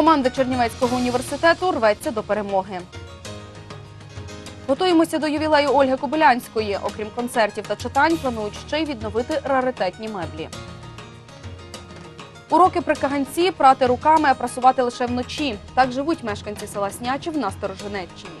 Команда Чернівецького університету рветься до перемоги. Готуємося до ювілею Ольги Кобилянської. Окрім концертів та читань, планують ще й відновити раритетні меблі. Уроки при каганці прати руками, а прасувати лише вночі. Так живуть мешканці села Снячів на Сторожинеччині.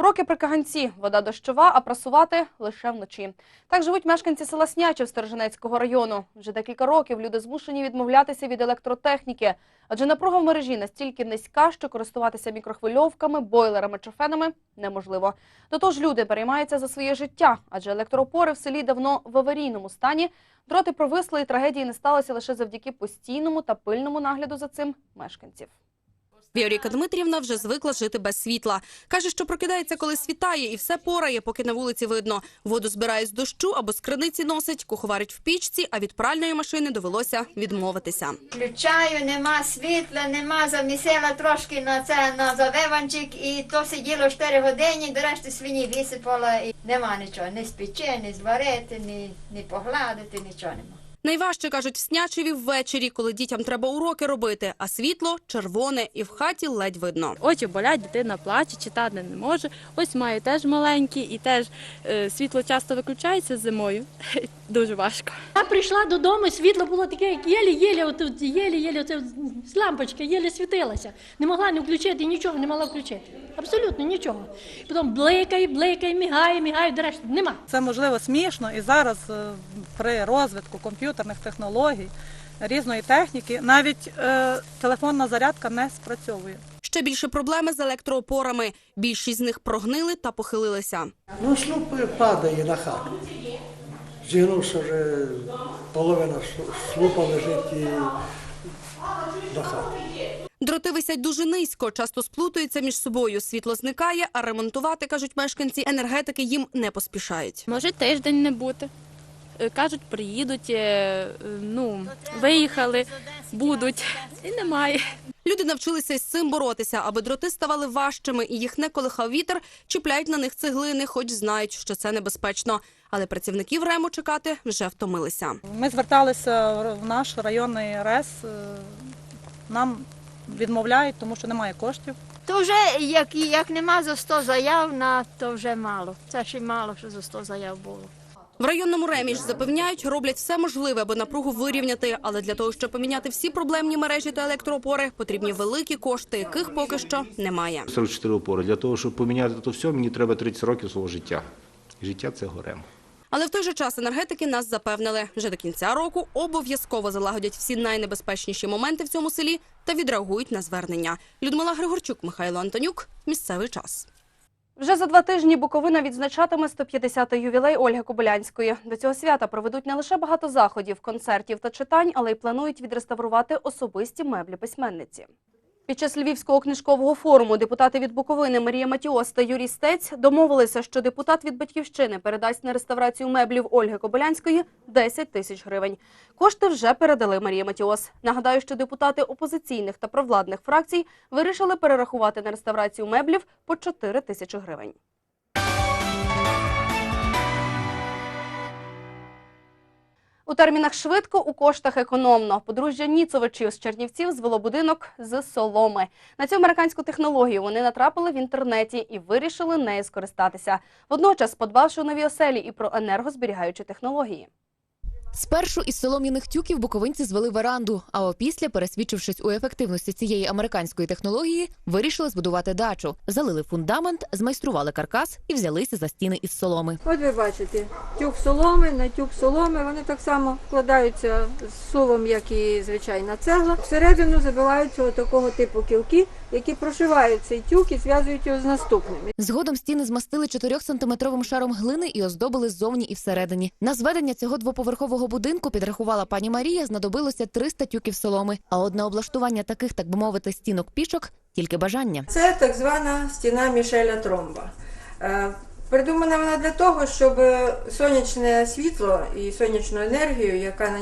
Уроки при каганці, вода дощова, а прасувати лише вночі. Так живуть мешканці села Снячів Сторожинецького району. Вже декілька років люди змушені відмовлятися від електротехніки, адже напруга в мережі настільки низька, що користуватися мікрохвильовками, бойлерами чи фенами неможливо. До того ж, люди переймаються за своє життя, адже електроопори в селі давно в аварійному стані. Дроти провисли і трагедії не сталося лише завдяки постійному та пильному нагляду за цим мешканців. Віоріка Дмитрівна вже звикла жити без світла. Каже, що прокидається, коли світає, і все порає, поки на вулиці видно. Воду збирає з дощу або з криниці носить, куховарить в пічці, а від пральної машини довелося відмовитися. Включаю, нема світла, нема, замісила трошки на це на завиванчик, і то сиділо 4 години, до решти свині висипала, і нема нічого, ні спече, ні зварити, ні, ні погладити, нічого нема. Найважче кажуть в Снячеві ввечері, коли дітям треба уроки робити, а світло червоне і в хаті ледь видно. Очі болять, дитина плаче, читати не може. Ось маю теж маленький, і теж е, світло часто виключається зимою. Дуже важко. Я прийшла додому, світло було таке, як єлі-єлі, отут єлі-єлі, оце з лампочка єлі світилася. Не могла не включити, нічого не могла включити. Абсолютно нічого. Потім бликає, бликає, мігає, мігає, до решти нема. Це можливо смішно, і зараз е, при розвитку комп'ютерних технологій, різної техніки, навіть е, телефонна зарядка не спрацьовує. Ще більше проблеми з електроопорами. Більшість з них прогнили та похилилися. Ну, слуп падає на хату. Зігнувся вже половина слупа лежить і на хату. Дроти висять дуже низько, часто сплутуються між собою. Світло зникає, а ремонтувати, кажуть мешканці, енергетики їм не поспішають. Може тиждень не бути. Е, Кажуть, приїдуть, е, ну, виїхали, будуть. І немає. Люди навчилися із цим боротися, аби дроти ставали важчими і їх не колихав вітер, чіпляють на них цеглини, хоч знають, що це небезпечно. Але працівників рему чекати вже втомилися. Ми зверталися в наш районний РЕС, е, нам відмовляють, тому що немає коштів. То вже як, як нема за 100 заяв, на, то вже мало. Це ще й мало, що за 100 заяв було. В районному ремі ж запевняють, роблять все можливе, аби напругу вирівняти. Але для того, щоб поміняти всі проблемні мережі та електроопори, потрібні великі кошти, яких поки що немає. 44 опори. Для того, щоб поміняти то все, мені треба 30 років свого життя. Життя це горем. Але в той же час енергетики нас запевнили, вже до кінця року обов'язково залагодять всі найнебезпечніші моменти в цьому селі та відреагують на звернення. Людмила Григорчук, Михайло Антонюк. Місцевий час. Вже за два тижні Буковина відзначатиме 150-й ювілей Ольги Кобилянської. До цього свята проведуть не лише багато заходів, концертів та читань, але й планують відреставрувати особисті меблі письменниці. Під час Львівського книжкового форуму депутати від Буковини Марія Матіос та Юрій Стець домовилися, що депутат від Батьківщини передасть на реставрацію меблів Ольги Кобилянської 10 тисяч гривень. Кошти вже передали Марія Матіос. Нагадаю, що депутати опозиційних та провладних фракцій вирішили перерахувати на реставрацію меблів по 4 тисячі гривень. У термінах швидко, у коштах економно. Подружжя Ніцовичів з Чернівців звело будинок з соломи. На цю американську технологію вони натрапили в інтернеті і вирішили нею скористатися. Водночас подбавши у нові оселі і про енергозберігаючі технології. Спершу із солом'яних тюків буковинці звели веранду, а опісля, пересвідчившись у ефективності цієї американської технології, вирішили збудувати дачу, залили фундамент, змайстрували каркас і взялися за стіни із соломи. От ви бачите, тюк соломи на тюк соломи, вони так само вкладаються з сувом, як і звичайна цегла. Всередину забиваються такого типу кілки, які прошивають цей тюк і зв'язують його з наступним. Згодом стіни змастили 4-сантиметровим шаром глини і оздобили ззовні і всередині. На зведення цього двоповерхового будинку підрахувала пані Марія, знадобилося 300 тюків соломи. А от на облаштування таких, так би мовити, стінок пічок тільки бажання. Це так звана стіна Мішеля Тромба. Придумана вона для того, щоб е, сонячне світло і сонячну енергію, яка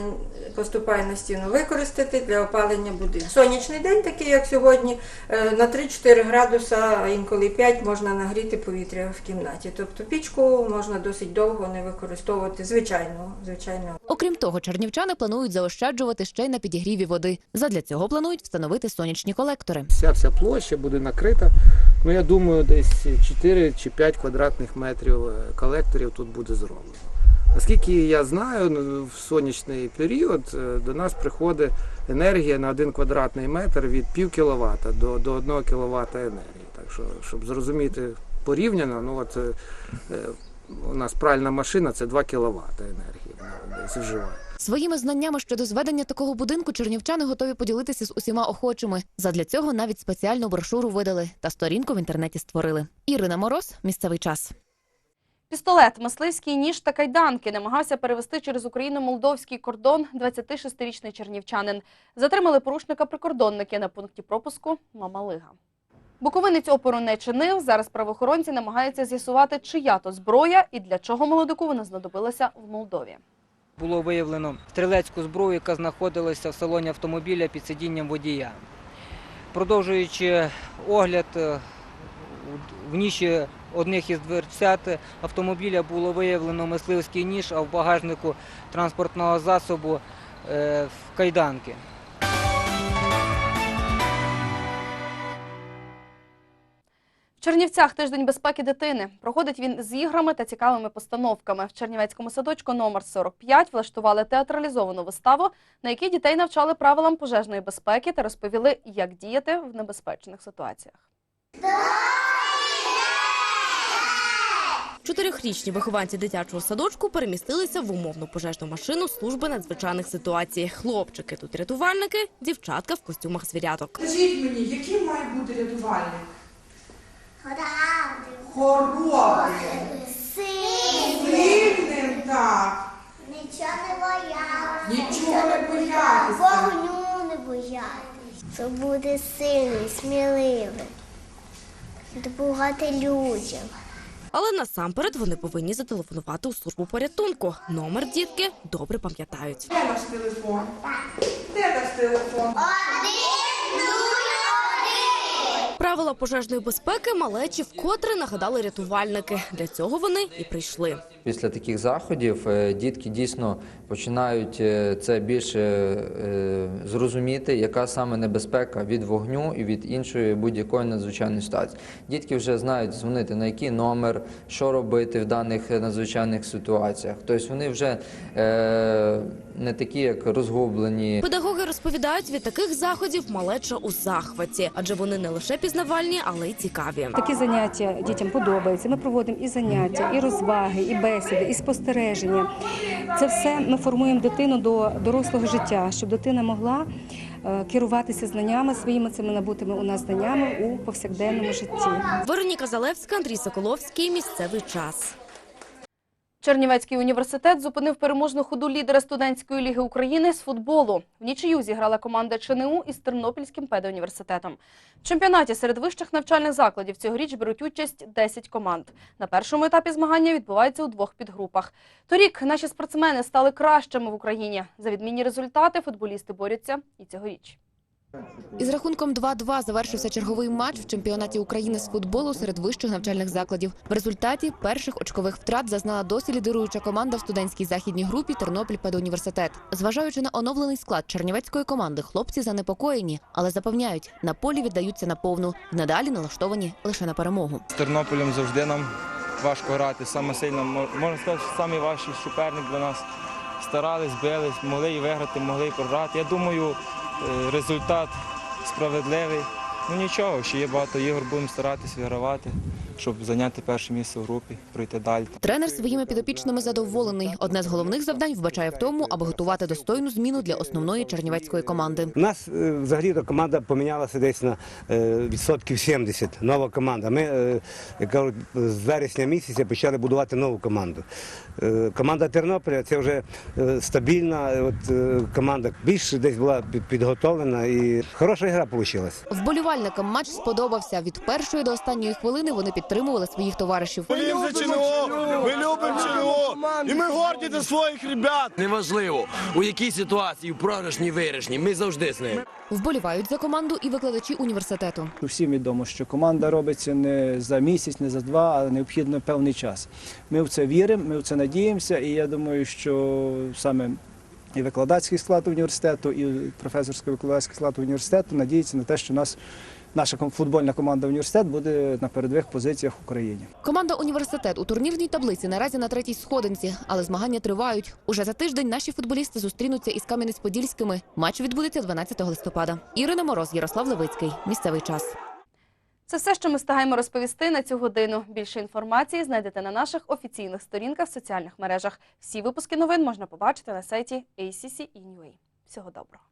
поступає на стіну, використати для опалення будинку. Сонячний день, такий як сьогодні, е, на 3-4 градуса, а інколи 5 можна нагріти повітря в кімнаті. Тобто пічку можна досить довго не використовувати звичайно. звичайно. Окрім того, чернівчани планують заощаджувати ще й на підігріві води. Задля цього планують встановити сонячні колектори. Вся вся площа буде накрита. Ну я думаю, десь 4 чи 5 квадратних метрів е, колекторів тут буде зроблено. Наскільки я знаю, ну, в сонячний період е, до нас приходить енергія на 1 квадратний метр від пів кіловата до, до 1 кВт енергії. Так що, щоб зрозуміти порівняно, ну от е, у нас пральна машина це 2 кВт енергії десь. Своїми знаннями щодо зведення такого будинку чернівчани готові поділитися з усіма охочими. Задля цього навіть спеціальну брошуру видали та сторінку в інтернеті створили. Ірина Мороз, місцевий час. Пістолет, мисливський ніж та кайданки намагався перевести через Україну-молдовський кордон 26-річний чернівчанин. Затримали порушника прикордонники на пункті пропуску Мамалига. Буковинець опору не чинив. Зараз правоохоронці намагаються з'ясувати, чия то зброя і для чого молодику вона знадобилася в Молдові. було виявлено стрілецьку зброю, яка знаходилася в салоні автомобіля під сидінням водія. Продовжуючи огляд е, в ніші одних із дверцят автомобіля було виявлено мисливський ніж, а в багажнику транспортного засобу е, в кайданки. Чернівцях тиждень безпеки дитини. Проходить він з іграми та цікавими постановками. В Чернівецькому садочку номер 45 влаштували театралізовану виставу, на якій дітей навчали правилам пожежної безпеки та розповіли, як діяти в небезпечних ситуаціях. Чотирьохрічні вихованці дитячого садочку перемістилися в умовну пожежну машину служби надзвичайних ситуацій. Хлопчики тут рятувальники, дівчатка в костюмах звіряток. Скажіть мені, яким має бути рятувальник? Хоробрим. Сильним, так. Нічого не боятися. Нічого не боятися. Вогню не боятися. Це буде сильний, сміливий. Допомагати людям. Але насамперед вони повинні зателефонувати у службу порятунку. Номер дітки добре пам'ятають. Де наш телефон? Де наш телефон? Правила пожежної безпеки малечі вкотре нагадали рятувальники. Для цього вони і прийшли. Після таких заходів е, дітки дійсно починають е, це більше е, зрозуміти, яка саме небезпека від вогню і від іншої будь-якої надзвичайної ситуації. Дітки вже знають дзвонити на який номер, що робити в даних надзвичайних ситуаціях. Тобто вони вже не такі, як розгублені. Педагоги розповідають, від таких заходів малеча у захваті, адже вони не лише пізнавальні, але й цікаві. Такі заняття дітям подобаються. Ми проводимо і заняття, і розваги, і бесіди, і спостереження. Це все ми формуємо дитину до дорослого життя, щоб дитина могла е, керуватися знаннями своїми цими набутими у нас знаннями у повсякденному житті. Вероніка Залевська, Андрій Соколовський. Місцевий час. Чернівецький університет зупинив переможну ходу лідера студентської ліги України з футболу. В нічию зіграла команда ЧНУ із Тернопільським педуніверситетом. В чемпіонаті серед вищих навчальних закладів цьогоріч беруть участь 10 команд. На першому етапі змагання відбуваються у двох підгрупах. Торік наші спортсмени стали кращими в Україні. За відмінні результати футболісти борються і цьогоріч. Із рахунком 2-2 завершився черговий матч в чемпіонаті України з футболу серед вищих навчальних закладів. В результаті перших очкових втрат зазнала досі лідируюча команда в студентській західній групі Тернопіль педуніверситет. Зважаючи на оновлений склад чернівецької команди, хлопці занепокоєні, але запевняють, на полі віддаються наповну. Надалі налаштовані лише на перемогу. З Тернополем завжди нам важко грати. Саме сильно мо- можна сказати, що самий суперник для нас. Старались, бились, могли і виграти, могли і програти. Я думаю, результат справедливий. Ну нічого, ще є багато ігор, будемо старатись вигравати, щоб зайняти перше місце в групі, пройти далі. Тренер своїми підопічними задоволений. Одне з головних завдань вбачає в тому, аби готувати достойну зміну для основної чернівецької команди. У нас е, взагалі команда помінялася десь на е, відсотків 70. Нова команда. Ми, е, як кажуть, з вересня місяця почали будувати нову команду. Команда Тернополя це вже стабільна от, команда. Більше десь була підготовлена і хороша гра вийшла. Вболівальникам матч сподобався. Від першої до останньої хвилини вони підтримували підтримували своїх товаришів. Боліємо за ЧНО, ми любимо ЧНО, і ми горді за своїх ребят. Неважливо, у якій ситуації, в програшній, виграшній, ми завжди з ними. Вболівають за команду і викладачі університету. Всім відомо, що команда робиться не за місяць, не за два, а необхідно певний час. Ми в це віримо, ми в це надіємося, і я думаю, що саме і викладацький склад університету, і професорський викладацький склад університету надіється на те, що нас, наша футбольна команда університет буде на передових позиціях в Україні. Команда університет у турнірній таблиці наразі на третій сходинці, але змагання тривають. Уже за тиждень наші футболісти зустрінуться із Кам'янець-Подільськими. Матч відбудеться 12 листопада. Ірина Мороз, Ярослав Левицький. Місцевий час. Це все, що ми встигаємо розповісти на цю годину. Більше інформації знайдете на наших офіційних сторінках в соціальних мережах. Всі випуски новин можна побачити на сайті ACC.ua. Всього доброго.